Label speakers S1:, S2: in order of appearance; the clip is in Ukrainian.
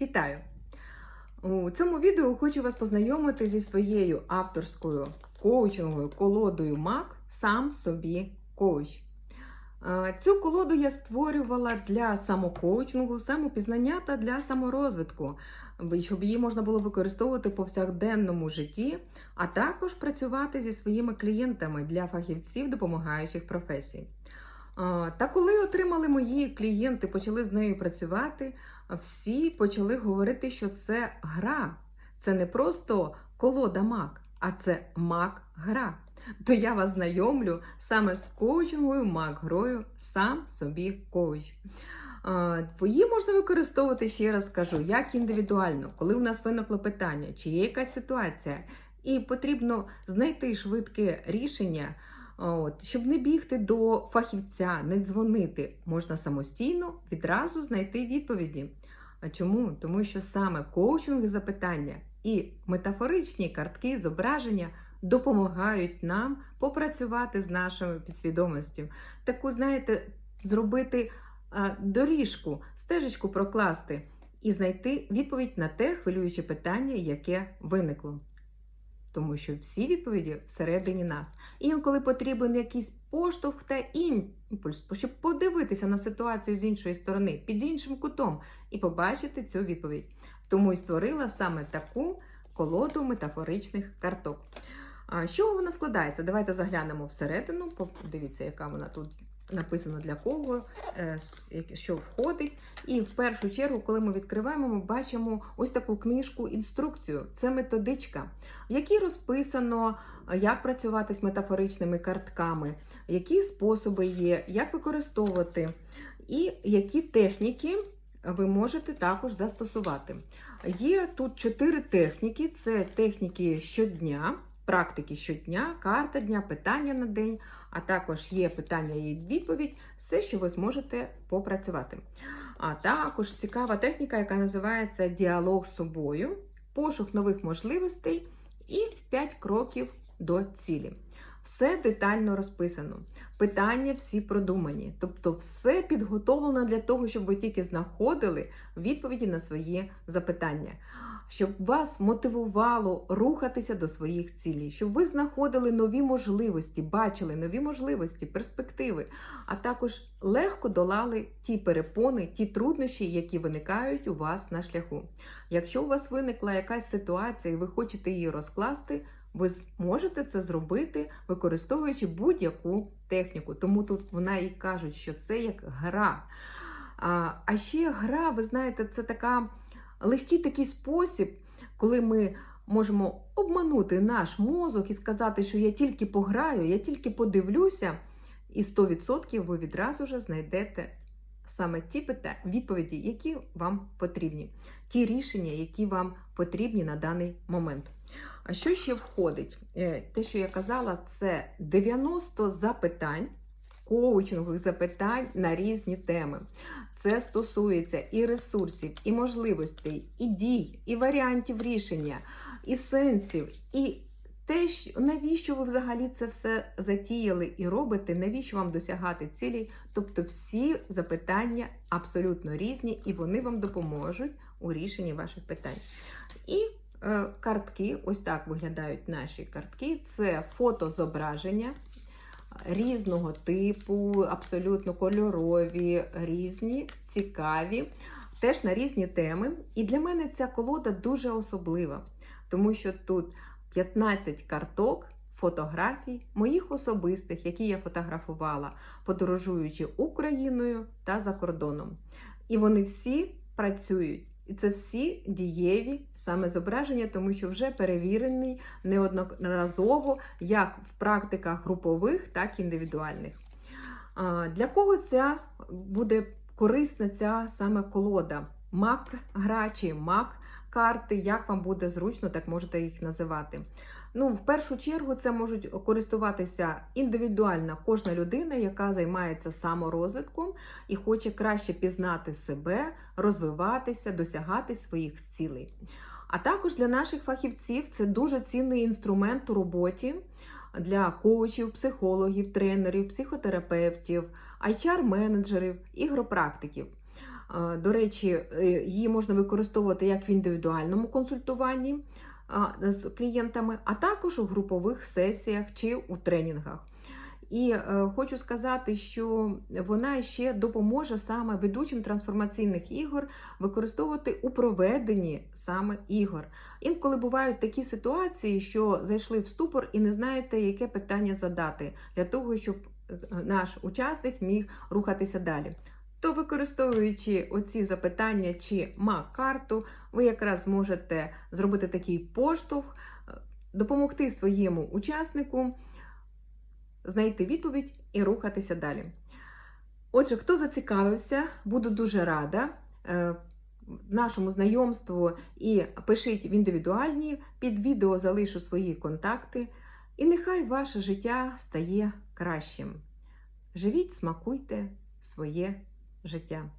S1: Вітаю! У цьому відео хочу вас познайомити зі своєю авторською коучинговою колодою MAC сам собі коуч. Е, Цю колоду я створювала для самокоучингу, самопізнання та для саморозвитку, щоб її можна було використовувати по повсякденному житті, а також працювати зі своїми клієнтами для фахівців допомагаючих професій. Та коли отримали мої клієнти, почали з нею працювати, всі почали говорити, що це гра. Це не просто колода мак, а це мак-гра. То я вас знайомлю саме з коучинговою мак-грою сам собі коуч. Її можна використовувати, ще раз скажу, як індивідуально, коли у нас виникло питання, чи є якась ситуація, і потрібно знайти швидке рішення. От, щоб не бігти до фахівця, не дзвонити, можна самостійно відразу знайти відповіді. А чому? Тому що саме коучингові запитання і метафоричні картки, зображення допомагають нам попрацювати з нашою підсвідомістю. Таку, знаєте, зробити доріжку, стежечку прокласти і знайти відповідь на те хвилююче питання, яке виникло тому що всі відповіді всередині нас. Інколи потрібен якийсь поштовх та імпульс, щоб подивитися на ситуацію з іншої сторони, під іншим кутом, і побачити цю відповідь. Тому і створила саме таку колоду метафоричних карток. А з чого вона складається? Давайте заглянемо всередину. Подивіться, яка вона тут написано для кого, е, що входить. І в першу чергу, коли ми відкриваємо, ми бачимо ось таку книжку, інструкцію. Це методичка, в якій розписано, як працювати з метафоричними картками, які способи є, як використовувати, і які техніки. Ви можете також застосувати. Є тут чотири техніки: це техніки щодня, практики щодня, карта дня, питання на день, а також є питання і відповідь, все, що ви зможете попрацювати. А також цікава техніка, яка називається діалог з собою, пошук нових можливостей і 5 кроків до цілі. Все детально розписано. Питання всі продумані. Тобто, все підготовлено для того, щоб ви тільки знаходили відповіді на свої запитання щоб вас мотивувало рухатися до своїх цілей, щоб ви знаходили нові можливості, бачили нові можливості, перспективи, а також легко долали ті перепони, ті труднощі, які виникають у вас на шляху. Якщо у вас виникла якась ситуація, і ви хочете її розкласти. Ви можете це зробити, використовуючи будь-яку техніку. Тому тут вона і кажуть, що це як гра. А ще гра, ви знаєте, це така легкий такий спосіб, коли ми можемо обманути наш мозок і сказати, що я тільки пограю, я тільки подивлюся, і 100% ви відразу ж знайдете саме ті питання, відповіді, які вам потрібні, ті рішення, які вам потрібні на даний момент. А що ще входить? Е, те, що я казала, це 90 запитань коучингових запитань на різні теми. Це стосується і ресурсів, і можливостей, і дій, і варіантів рішення, і сенсів, і те, навіщо ви взагалі це все затіяли і робите, навіщо вам досягати цілей? Тобто всі запитання абсолютно різні, і вони вам допоможуть у рішенні ваших питань. І е, картки, ось так виглядають наші картки: це фотозображення різного типу, абсолютно кольорові, різні, цікаві, теж на різні теми. І для мене ця колода дуже особлива, тому що тут 15 карток. Фотографій моїх особистих, які я фотографувала, подорожуючи Україною та за кордоном. І вони всі працюють. І це всі дієві саме зображення, тому що вже перевірений неодноразово як в практиках групових, так і індивідуальних. Для кого ця буде корисна ця саме колода? Мак-гра чи мак-карти, як вам буде зручно, так можете їх називати. Ну, в першу чергу, це можуть користуватися індивідуально кожна людина, яка займається саморозвитком і хоче краще пізнати себе, розвиватися, досягати своїх цілей. А також для наших фахівців це дуже цінний інструмент у роботі для коучів, психологів, тренерів, психотерапевтів, HR-менеджерів, ігропрактиків. До речі, е, її можна використовувати як в індивідуальному консультуванні з клієнтами, а також у групових сесіях чи у тренінгах. І е, хочу сказати, що вона ще допоможе саме ведучим трансформаційних ігор використовувати у проведенні саме ігор. Інколи бувають такі ситуації, що зайшли в ступор і не знаєте, яке питання задати для того, щоб е, наш учасник міг рухатися далі. То використовуючи оці запитання чи мак-карту, ви якраз можете зробити такий поштовх, е, допомогти своєму учаснику знайти відповідь і рухатися далі. Отже, хто зацікавився, буду дуже рада е, нашому знайомству і пишіть в індивідуальні, під відео залишу свої контакти. І нехай ваше життя стає кращим. Живіть, смакуйте своє життя.